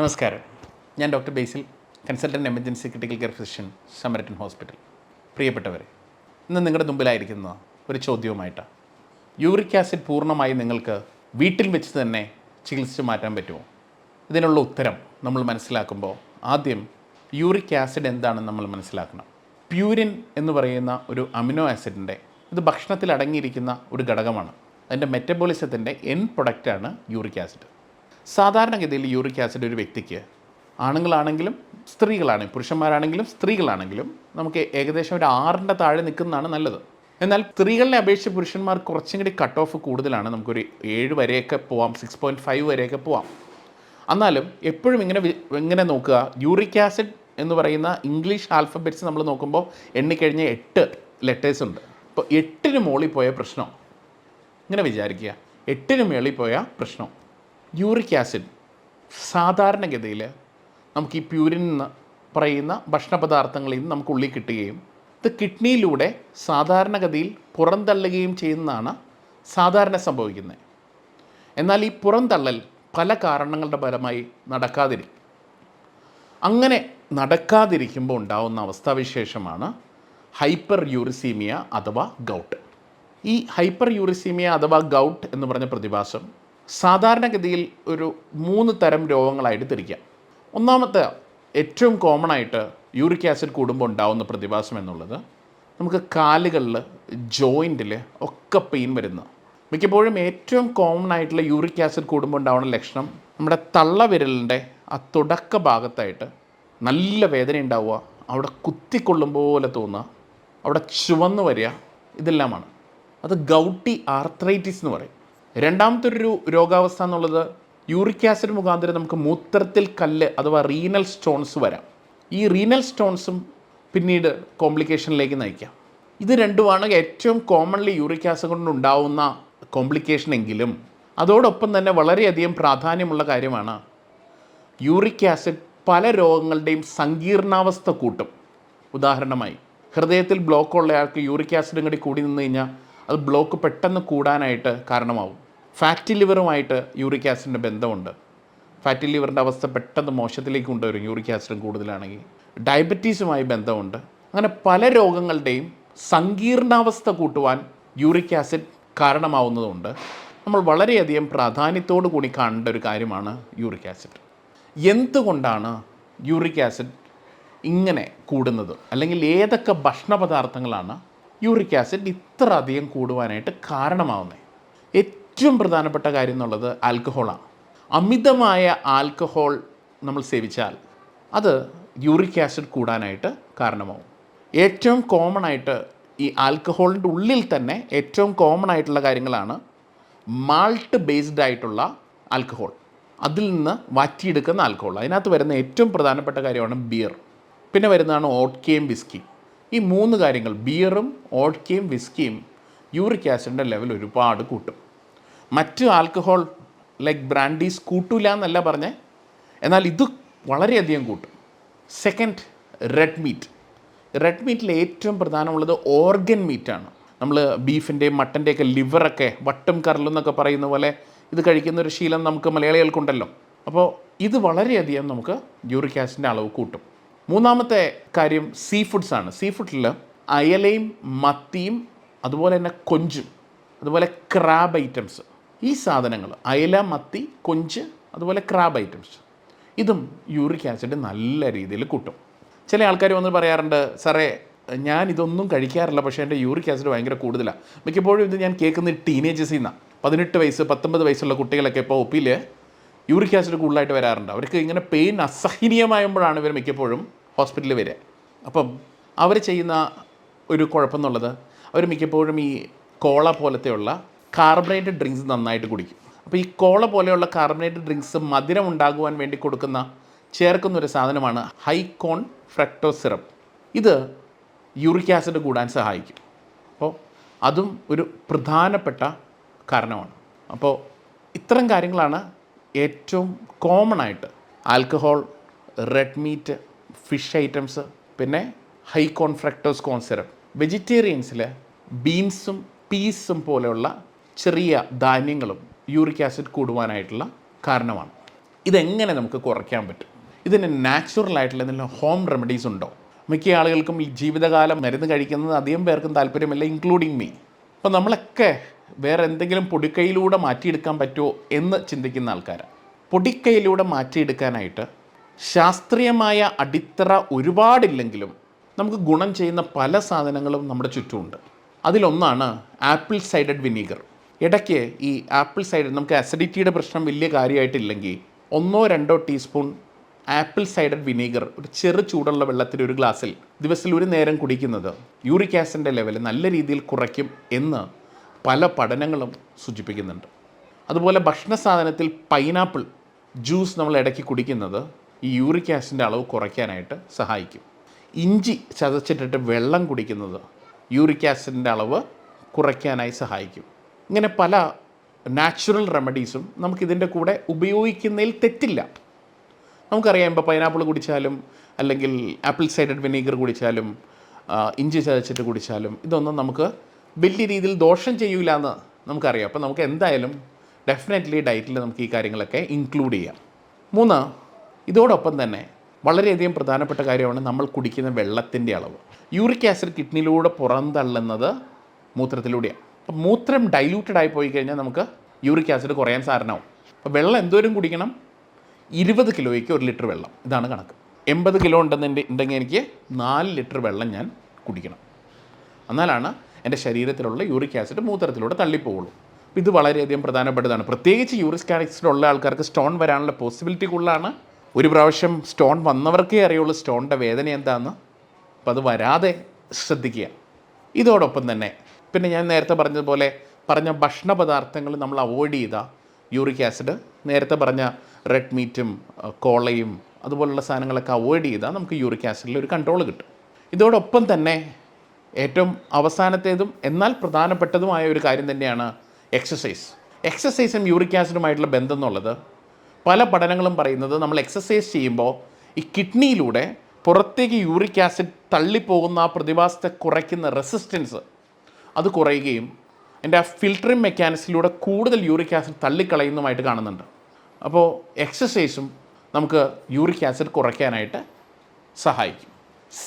നമസ്കാരം. ഞാൻ doctor Basil consultant emergency critical care physician Samaritan hospital. പ്രിയപ്പെട്ടവരെ ഇന്ന് നിങ്ങളുടെ മുമ്പിലായിരിക്കുന്ന ഒരു ചോദ്യവുമായിട്ടാണ് യൂറിക് ആസിഡ് പൂർണമായി നിങ്ങൾക്ക് വീട്ടിൽ വെച്ച് തന്നെ ചികിത്സിച്ച് മാറ്റാൻ പറ്റുമോ? ഇതിനുള്ള ഉത്തരം നമ്മൾ മനസ്സിലാക്കുമ്പോൾ ആദ്യം യൂറിക് ആസിഡ് എന്താണെന്ന് നമ്മൾ മനസ്സിലാക്കണം. പ്യൂരിൻ എന്ന് പറയുന്ന ഒരു അമിനോ ആസിഡിന്റെ ഇത് ഭക്ഷണത്തിൽ അടങ്ങിയിരിക്കുന്ന ഒരു ഘടകമാണ്. അതിന്റെ മെറ്റബോളിസത്തിന്റെ എൻ പ്രൊഡക്റ്റാണ് യൂറിക് ആസിഡ്. സാധാരണഗതിയിൽ യൂറിക് ആസിഡ് ഒരു വ്യക്തിക്ക് ആണുങ്ങളാണെങ്കിലും സ്ത്രീകളാണെങ്കിലും പുരുഷന്മാരാണെങ്കിലും സ്ത്രീകളാണെങ്കിലും നമുക്ക് ഏകദേശം ഒരു ആറിന്റെ താഴെ നിൽക്കുന്നതാണ് നല്ലത്. എന്നാൽ സ്ത്രീകളെ അപേക്ഷിച്ച് പുരുഷന്മാർ കുറച്ചും കൂടി കട്ട് ഓഫ് കൂടുതലാണ്. നമുക്കൊരു ഏഴ് വരെയൊക്കെ പോവാം സിക്സ് പോയിന്റ് ഫൈവ് വരെയൊക്കെ പോവാം. എന്നാലും എപ്പോഴും ഇങ്ങനെ ഇങ്ങനെ നോക്കുക. യൂറിക് ആസിഡ് എന്ന് പറയുന്ന ഇംഗ്ലീഷ് ആൽഫബറ്റ്സ് നമ്മൾ നോക്കുമ്പോൾ എണ്ണിക്കഴിഞ്ഞ എട്ട് ലെറ്റേഴ്സ് ഉണ്ട്. അപ്പോൾ എട്ടിന് മുകളിൽ പോയ പ്രശ്നം. ഇങ്ങനെ വിചാരിക്കുക. എട്ടിന് മുകളിൽ പോയ പ്രശ്നം. യൂറിക് ആസിഡ് സാധാരണഗതിയിൽ നമുക്ക് ഈ പ്യൂരിൻ എന്ന് പറയുന്ന ഭക്ഷണ പദാർത്ഥങ്ങളിൽ നിന്ന് നമുക്ക് ഉള്ളിൽ കിട്ടുകയും ഇത് കിഡ്നിയിലൂടെ സാധാരണഗതിയിൽ പുറന്തള്ളുകയും ചെയ്യുന്നതാണ് സാധാരണ സംഭവിക്കുന്നത്. എന്നാൽ ഈ പുറന്തള്ളൽ പല കാരണങ്ങളുടെ ഫലമായി നടക്കാതിരിക്കും. അങ്ങനെ നടക്കാതിരിക്കുമ്പോൾ ഉണ്ടാവുന്ന അവസ്ഥാവിശേഷമാണ് ഹൈപ്പർ യൂറിസീമിയ അഥവാ ഗൗട്ട്. ഈ ഹൈപ്പർ യൂറിസീമിയ അഥവാ ഗൗട്ട് എന്ന് പറഞ്ഞ പ്രതിഭാസം സാധാരണഗതിയിൽ ഒരു മൂന്ന് തരം രോഗങ്ങളായിട്ട് തിരിക്കാം ഒന്നാമത്തെ ഏറ്റവും കോമൺ ആയിട്ട് യൂറിക് ആസിഡ് കൂടുമ്പോൾ ഉണ്ടാവുന്ന പ്രതിഭാസം എന്നുള്ളത് നമുക്ക് കാലുകളിൽ ജോയിന്റിൽ ഒക്കെ പെയിൻ വരുന്നു. മിക്കപ്പോഴും ഏറ്റവും കോമൺ ആയിട്ടുള്ള യൂറിക് ആസിഡ് കൂടുമ്പോൾ ഉണ്ടാവുന്ന ലക്ഷണം നമ്മുടെ തള്ളവിരലിന്റെ ആ തുടക്ക ഭാഗത്തായിട്ട് നല്ല വേദന ഉണ്ടാവുക അവിടെ കുത്തിക്കൊള്ളും പോലെ തോന്നുക അവിടെ ചുവന്ന് വരിക ഇതെല്ലാമാണ്. അത് ഗൗട്ടി ആർത്രൈറ്റിസ് എന്ന് പറയും. രണ്ടാമത്തെ ഒരു രോഗാവസ്ഥ എന്നുള്ളത് യൂറിക് ആസിഡ് മുഖാന്തരം നമുക്ക് മൂത്രത്തിൽ കല്ല് അഥവാ റീനൽ സ്റ്റോൺസ് വരാം. ഈ റീനൽ സ്റ്റോൺസും പിന്നീട് കോംപ്ലിക്കേഷനിലേക്ക് നയിക്കാം. ഇത് രണ്ടുമാണ് ഏറ്റവും കോമൺലി യൂറിക് ആസിഡ് കൊണ്ട് ഉണ്ടാവുന്ന കോംപ്ലിക്കേഷൻ എങ്കിലും. അതോടൊപ്പം തന്നെ വളരെയധികം പ്രാധാന്യമുള്ള കാര്യമാണ് യൂറിക് ആസിഡ് പല രോഗങ്ങളുടെയും സങ്കീർണാവസ്ഥ കൂട്ടും. ഉദാഹരണമായി ഹൃദയത്തിൽ ബ്ലോക്ക് ഉള്ളയാൾക്ക് യൂറിക് ആസിഡും കൂടി കൂടി നിന്ന് കഴിഞ്ഞാൽ അത് ബ്ലോക്ക് പെട്ടെന്ന് കൂടാനായിട്ട് കാരണമാവും. ഫാറ്റി ലിവറുമായിട്ട് യൂറിക് ആസിഡിന്റെ ബന്ധമുണ്ട്. ഫാറ്റി ലിവറിന്റെ അവസ്ഥ പെട്ടെന്ന് മോശത്തിലേക്ക് കൊണ്ടുവരും യൂറിക് ആസിഡും കൂടുതലാണെങ്കിൽ. ഡയബറ്റീസുമായി ബന്ധമുണ്ട്. അങ്ങനെ പല രോഗങ്ങളുടെയും സങ്കീർണാവസ്ഥ കൂട്ടുവാൻ യൂറിക് ആസിഡ് കാരണമാവുന്നതുകൊണ്ട് നമ്മൾ വളരെയധികം പ്രാധാന്യത്തോടു കൂടി കാണേണ്ട ഒരു കാര്യമാണ് യൂറിക് ആസിഡ്. എന്തുകൊണ്ടാണ് യൂറിക് ആസിഡ് ഇങ്ങനെ കൂടുന്നത്? അല്ലെങ്കിൽ ഏതൊക്കെ ഭക്ഷണ പദാർത്ഥങ്ങളാണ് യൂറിക് ആസിഡ് ഇത്ര അധികം കൂടുവാനായിട്ട് കാരണമാവുന്നത്? ഏറ്റവും പ്രധാനപ്പെട്ട കാര്യം എന്നുള്ളത് ആൽക്കഹോളാണ്. അമിതമായ ആൽക്കഹോൾ നമ്മൾ സേവിച്ചാൽ അത് യൂറിക് ആസിഡ് കൂടാനായിട്ട് കാരണമാവും. ഏറ്റവും കോമൺ ആയിട്ട് ഈ ആൽക്കഹോളിന്റെ ഉള്ളിൽ തന്നെ ഏറ്റവും കോമൺ ആയിട്ടുള്ള കാര്യങ്ങളാണ് മാൾട്ട് ബേസ്ഡ് ആയിട്ടുള്ള ആൽക്കഹോൾ. അതിൽ നിന്ന് വാറ്റിയെടുക്കുന്ന ആൽക്കഹോൾ. അതിനകത്ത് വരുന്ന ഏറ്റവും പ്രധാനപ്പെട്ട കാര്യമാണ് ബിയർ പിന്നെ വരുന്നതാണ് ഓട്ട്കയും വിസ്കിയും ഈ മൂന്ന് കാര്യങ്ങൾ ബിയറും ഓട്ട്കയും വിസ്കിയും യൂറിക് ആസിഡിന്റെ ലെവൽ ഒരുപാട് കൂട്ടും. മറ്റ് ആൽക്കഹോൾ ലൈക്ക് ബ്രാൻഡീസ് കൂട്ടൂല എന്നല്ല പറഞ്ഞേ. എന്നാൽ ഇത് വളരെയധികം കൂട്ടും. സെക്കൻഡ് റെഡ് മീറ്റ് റെഡ് മീറ്റിൽ ഏറ്റവും പ്രധാനമുള്ളത് ഓർഗൻ മീറ്റാണ് നമ്മൾ ബീഫിന്റെയും മട്ടന്റെയൊക്കെ ലിവറൊക്കെ വട്ടും കരലെന്നൊക്കെ പറയുന്ന പോലെ ഇത് കഴിക്കുന്ന ഒരു ശീലം നമുക്ക് മലയാളികൾക്കുണ്ടല്ലോ. അപ്പോൾ ഇത് വളരെയധികം നമുക്ക് യൂറിക് ആസിഡിന്റെ അളവ് കൂട്ടും. മൂന്നാമത്തെ കാര്യം സീ ഫുഡ്സ് ആണ്. സീ ഫുഡിൽ അയലയും മത്തിയും അതുപോലെ തന്നെ കൊഞ്ചും അതുപോലെ ക്രാബ് ഐറ്റംസ് ഈ സാധനങ്ങൾ അയല മത്തി കൊഞ്ച് അതുപോലെ ക്രാബ് ഐറ്റംസ് ഇതും യൂറിക് ആസിഡ് നല്ല രീതിയിൽ കൂട്ടും. ചില ആൾക്കാർ വന്ന് പറയാറുണ്ട് സാറേ ഞാൻ ഇതൊന്നും കഴിക്കാറില്ല പക്ഷേ എന്റെ യൂറിക് ആസിഡ് ഭയങ്കര കൂടുതലാണ് മിക്കപ്പോഴും ഇത് ഞാൻ കേൾക്കുന്നത് ടീനേജേഴ്സിൽ നിന്നാണ് പതിനെട്ട് വയസ്സ് പത്തൊമ്പത് വയസ്സുള്ള കുട്ടികളൊക്കെ ഇപ്പോൾ ഒപ്പിയിൽ യൂറിക് ആസിഡ് കൂടുതലായിട്ട് വരാറുണ്ട്. അവർക്ക് ഇങ്ങനെ പെയിൻ അസഹനീയമായുമ്പോഴാണ് ഇവർ മിക്കപ്പോഴും ഹോസ്പിറ്റലിൽ വരിക അപ്പം അവർ ചെയ്യുന്ന ഒരു കുഴപ്പമെന്നുള്ളത് അവർ മിക്കപ്പോഴും ഈ കോള പോലത്തെയുള്ള കാർബണേറ്റഡ് ഡ്രിങ്ക്സ് നന്നായിട്ട് കുടിക്കും. അപ്പോൾ ഈ കോള പോലെയുള്ള കാർബണേറ്റഡ് ഡ്രിങ്ക്സ് മധുരം ഉണ്ടാകുവാൻ വേണ്ടി കൊടുക്കുന്ന ചേർക്കുന്ന ഒരു സാധനമാണ് ഹൈക്കോൺ ഫ്രക്ടോ സിറപ്പ് ഇത് യൂറിക് ആസിഡ് കൂടാൻ സഹായിക്കും. അപ്പോൾ അതും ഒരു പ്രധാനപ്പെട്ട കാരണമാണ്. അപ്പോൾ ഇത്തരം കാര്യങ്ങളാണ് ഏറ്റവും കോമൺ ആയിട്ട് alcohol red meat fish items പിന്നെ high corn fructose corn syrup വെജിറ്റേറിയൻസിൽ ബീൻസും പീസും പോലെയുള്ള ചെറിയ ധാന്യങ്ങളും യൂറിക് ആസിഡ് കൂടുവാനായിട്ടുള്ള കാരണമാണ്. ഇതെങ്ങനെ നമുക്ക് കുറയ്ക്കാൻ പറ്റും? ഇതിന് നാച്ചുറൽ ആയിട്ടുള്ള എന്തെങ്കിലും ഹോം റെമഡീസ് ഉണ്ടോ? മിക്ക ആളുകൾക്കും ഈ ജീവിതകാലം മരുന്ന് കഴിക്കുന്നത് അധികം പേർക്കും താല്പര്യമില്ല ഇൻക്ലൂഡിങ് മീ അപ്പോൾ നമ്മളൊക്കെ വേറെ എന്തെങ്കിലും പൊടിക്കൈയിലൂടെ മാറ്റിയെടുക്കാൻ പറ്റുമോ എന്ന് ചിന്തിക്കുന്ന ആൾക്കാരാണ്. പൊടിക്കൈയിലൂടെ മാറ്റിയെടുക്കാനായിട്ട് ശാസ്ത്രീയമായ അടിത്തറ ഒരുപാടില്ലെങ്കിലും നമുക്ക് ഗുണം ചെയ്യുന്ന പല സാധനങ്ങളും നമ്മുടെ ചുറ്റുമുണ്ട്. അതിലൊന്നാണ് ആപ്പിൾ സൈഡഡ് വിനീഗർ. ഇടയ്ക്ക് ഈ ആപ്പിൾ സൈഡർ നമുക്ക് അസിഡിറ്റിയുടെ പ്രശ്നം വലിയ കാര്യമായിട്ടില്ലെങ്കിൽ ഒന്നോ രണ്ടോ ടീസ്പൂൺ ആപ്പിൾ സൈഡർ വിനീഗർ ഒരു ചെറു ചൂടുള്ള വെള്ളത്തിൽ ഒരു ഗ്ലാസ്സിൽ ദിവസത്തിൽ ഒരു നേരം കുടിക്കുന്നത് യൂറിക് ആസിഡിന്റെ ലെവൽ നല്ല രീതിയിൽ കുറയ്ക്കും എന്ന് പല പഠനങ്ങളും സൂചിപ്പിക്കുന്നുണ്ട്. അതുപോലെ ഭക്ഷണ സാധനത്തിൽ പൈനാപ്പിൾ ജ്യൂസ് നമ്മൾ ഇടയ്ക്ക് കുടിക്കുന്നത് ഈ യൂറിക് ആസിഡിന്റെ അളവ് കുറയ്ക്കാനായിട്ട് സഹായിക്കും. ഇഞ്ചി ചതച്ചിട്ടിട്ട് വെള്ളം കുടിക്കുന്നത് യൂറിക് ആസിഡിന്റെ അളവ് കുറയ്ക്കാനായി സഹായിക്കും. ഇങ്ങനെ പല നാച്ചുറൽ റെമഡീസും നമുക്കിതിന്റെ കൂടെ ഉപയോഗിക്കുന്നതിൽ തെറ്റില്ല. നമുക്കറിയാം ഇപ്പോൾ പൈനാപ്പിൾ കുടിച്ചാലും അല്ലെങ്കിൽ ആപ്പിൾ സൈഡഡ് വിനീഗർ കുടിച്ചാലും ഇഞ്ചി ചതച്ചിട്ട് കുടിച്ചാലും ഇതൊന്നും നമുക്ക് വലിയ രീതിയിൽ ദോഷം ചെയ്യൂല എന്ന് നമുക്കറിയാം. അപ്പോൾ നമുക്ക് എന്തായാലും ഡെഫിനറ്റ്ലി ഡയറ്റിൽ നമുക്ക് ഈ കാര്യങ്ങളൊക്കെ ഇൻക്ലൂഡ് ചെയ്യാം. മൂന്ന് ഇതോടൊപ്പം തന്നെ വളരെയധികം പ്രധാനപ്പെട്ട കാര്യമാണ് നമ്മൾ കുടിക്കുന്ന വെള്ളത്തിന്റെ അളവ്. യൂറിക് ആസിഡ് കിഡ്നിയിലൂടെ പുറന്തള്ളുന്നത് മൂത്രത്തിലൂടെയാണ്. അപ്പം മൂത്രം ഡൈലൂട്ടഡ് ആയി പോയി കഴിഞ്ഞാൽ നമുക്ക് യൂറിക് ആസിഡ് കുറയാൻ സാധനമാവും അപ്പോൾ വെള്ളം എന്തോരം കുടിക്കണം? ഇരുപത് കിലോയ്ക്ക് ഒരു ലിറ്റർ വെള്ളം. ഇതാണ് കണക്ക്. എൺപത് കിലോ ഉണ്ടെന്ന് ഉണ്ടെങ്കിൽ എനിക്ക് നാല് ലിറ്റർ വെള്ളം ഞാൻ കുടിക്കണം. എന്നാലാണ് എന്റെ ശരീരത്തിലുള്ള യൂറിക് ആസിഡ് മൂത്രത്തിലൂടെ തള്ളിപ്പോവുള്ളൂ. അപ്പോൾ ഇത് വളരെയധികം പ്രധാനപ്പെട്ടതാണ്. പ്രത്യേകിച്ച് യൂറിക് ആസിഡ് ഉള്ള ആൾക്കാർക്ക് സ്റ്റോൺ വരാനുള്ള പോസിബിലിറ്റി കൂടുതലാണ്. ഒരു പ്രാവശ്യം സ്റ്റോൺ വന്നവർക്കേ അറിയുള്ളൂ സ്റ്റോണിന്റെ വേദന എന്താണെന്ന് അപ്പോൾ അത് വരാതെ ശ്രദ്ധിക്കുക. ഇതോടൊപ്പം തന്നെ പിന്നെ ഞാൻ നേരത്തെ പറഞ്ഞതുപോലെ പറഞ്ഞ ഭക്ഷണ പദാർത്ഥങ്ങൾ നമ്മൾ അവോയ്ഡ് ചെയ്ത യൂറിക് ആസിഡ് നേരത്തെ പറഞ്ഞ റെഡ് മീറ്റും കോളയും അതുപോലുള്ള സാധനങ്ങളൊക്കെ അവോയ്ഡ് ചെയ്താൽ നമുക്ക് യൂറിക് ആസിഡിൽ ഒരു കൺട്രോൾ കിട്ടും. ഇതോടൊപ്പം തന്നെ ഏറ്റവും അവസാനത്തേതും എന്നാൽ പ്രധാനപ്പെട്ടതുമായ ഒരു കാര്യം തന്നെയാണ് എക്സസൈസ് എക്സസൈസും യൂറിക് ആസിഡുമായിട്ടുള്ള ബന്ധം എന്നുള്ളത് പല പഠനങ്ങളും പറയുന്നത് നമ്മൾ എക്സസൈസ് ചെയ്യുമ്പോൾ ഈ കിഡ്നിയിലൂടെ പുറത്തേക്ക് യൂറിക് ആസിഡ് തള്ളിപ്പോകുന്ന ആ പ്രതിഭാസത്തെ കുറയ്ക്കുന്ന റെസിസ്റ്റൻസ് അത് കുറയുകയും എന്റെ ആ ഫിൽട്ടറിങ് മെക്കാനിക്സിലൂടെ കൂടുതൽ യൂറിക് ആസിഡ് തള്ളിക്കളയുന്നതുമായിട്ട് കാണുന്നുണ്ട്. അപ്പോൾ എക്സസൈസും നമുക്ക് യൂറിക് ആസിഡ് കുറയ്ക്കാനായിട്ട് സഹായിക്കും.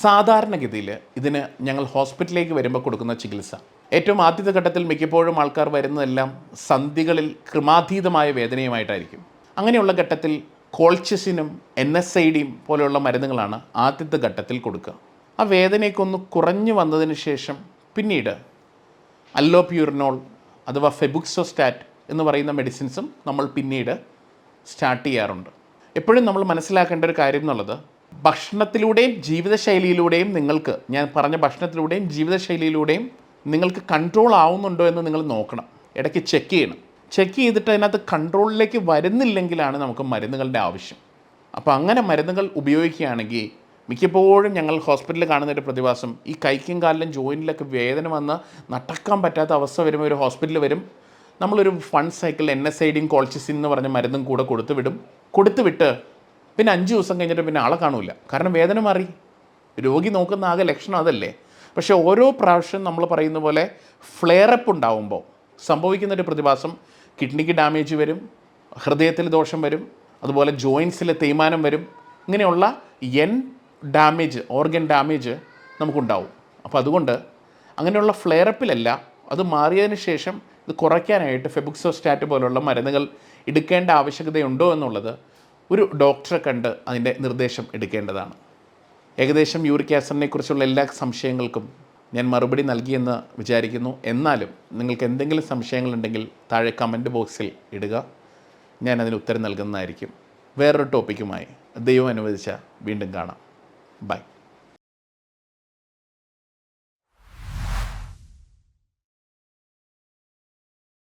സാധാരണഗതിയിൽ ഇതിന് ഞങ്ങൾ ഹോസ്പിറ്റലിലേക്ക് വരുമ്പോൾ കൊടുക്കുന്ന ചികിത്സ. ഏറ്റവും ആദ്യത്തെ ഘട്ടത്തിൽ മിക്കപ്പോഴും ആൾക്കാർ വരുന്നതെല്ലാം സന്ധികളിൽ ക്രമാതീതമായ വേദനയുമായിട്ടായിരിക്കും. അങ്ങനെയുള്ള ഘട്ടത്തിൽ കോൾച്ചസിനും എൻ എസ് ഐ ഡിയും പോലെയുള്ള മരുന്നുകളാണ് ആദ്യത്തെ ഘട്ടത്തിൽ കൊടുക്കുക. ആ വേദനയൊക്കെ ഒന്ന് കുറഞ്ഞു വന്നതിന് ശേഷം പിന്നീട് അല്ലോപ്യൂറിനോൾ അഥവാ ഫെബുക്സോസ്റ്റാറ്റ് എന്ന് പറയുന്ന മെഡിസിൻസും നമ്മൾ പിന്നീട് സ്റ്റാർട്ട് ചെയ്യാറുണ്ട്. എപ്പോഴും നമ്മൾ മനസ്സിലാക്കേണ്ട ഒരു കാര്യം എന്നുള്ളത് ഭക്ഷണത്തിലൂടെയും ജീവിതശൈലിയിലൂടെയും നിങ്ങൾക്ക് ഞാൻ പറഞ്ഞ ഭക്ഷണത്തിലൂടെയും ജീവിതശൈലിയിലൂടെയും നിങ്ങൾക്ക് കൺട്രോൾ ആവുന്നുണ്ടോ എന്ന് നിങ്ങൾ നോക്കണം. ഇടയ്ക്ക് ചെക്ക് ചെയ്യണം. ചെക്ക് ചെയ്തിട്ട് അതിനകത്ത് കൺട്രോളിലേക്ക് വരുന്നില്ലെങ്കിലാണ് നമുക്ക് മരുന്നുകളുടെ ആവശ്യം. അപ്പോൾ അങ്ങനെ മരുന്നുകൾ ഉപയോഗിക്കുകയാണെങ്കിൽ മിക്കപ്പോഴും ഞങ്ങൾ ഹോസ്പിറ്റലിൽ കാണുന്ന ഒരു പ്രതിഭാസം ഈ കൈക്കും കാലിലും ജോയിന്റിലൊക്കെ വേദന വന്ന് നടക്കാൻ പറ്റാത്ത അവസ്ഥ വരുമ്പോൾ ഒരു ഹോസ്പിറ്റലിൽ വരും. നമ്മളൊരു fun cycle N S I ഡിയും കോൾച്ചിസിൻ എന്ന് പറഞ്ഞ മരുന്നും കൂടെ കൊടുത്തു വിടും. കൊടുത്തു വിട്ട് പിന്നെ അഞ്ച് ദിവസം കഴിഞ്ഞിട്ട് പിന്നെ ആളെ കാണൂല. കാരണം വേദന മാറി. രോഗി നോക്കുന്ന ആകെ ലക്ഷണം അതല്ലേ. പക്ഷേ ഓരോ പ്രാവശ്യം നമ്മൾ പറയുന്ന പോലെ ഫ്ലെയറപ്പ് ഉണ്ടാവുമ്പോൾ സംഭവിക്കുന്ന ഒരു പ്രതിഭാസം കിഡ്നിക്ക് ഡാമേജ് വരും ഹൃദയത്തിൽ ദോഷം വരും അതുപോലെ ജോയിൻസിലെ തേയ്മാനം വരും. ഇങ്ങനെയുള്ള എൻ ഡാമേജ് ഓർഗൻ ഡാമേജ് നമുക്കുണ്ടാവും. അപ്പോൾ അതുകൊണ്ട് അങ്ങനെയുള്ള ഫ്ലെയറപ്പിലല്ല അത് മാറിയതിന് ശേഷം ഇത് കുറയ്ക്കാനായിട്ട് ഫെബുക്സോ സ്റ്റാറ്റ് പോലുള്ള മരുന്നുകൾ എടുക്കേണ്ട ആവശ്യകതയുണ്ടോ എന്നുള്ളത് ഒരു ഡോക്ടറെ കണ്ട് അതിന്റെ നിർദ്ദേശം എടുക്കേണ്ടതാണ്. ഏകദേശം യൂറിക് ആസിഡിനെ കുറിച്ചുള്ള എല്ലാ സംശയങ്ങൾക്കും ഞാൻ മറുപടി നൽകിയെന്ന് വിചാരിക്കുന്നു. എന്നാലും നിങ്ങൾക്ക് എന്തെങ്കിലും സംശയങ്ങളുണ്ടെങ്കിൽ താഴെ കമന്റ് ബോക്സിൽ ഇടുക. ഞാൻ അതിന് ഉത്തരം നൽകുന്നതായിരിക്കും. വേറൊരു ടോപ്പിക്കുമായി ദൈവം അനുവദിച്ച വീണ്ടും കാണാം. Bye.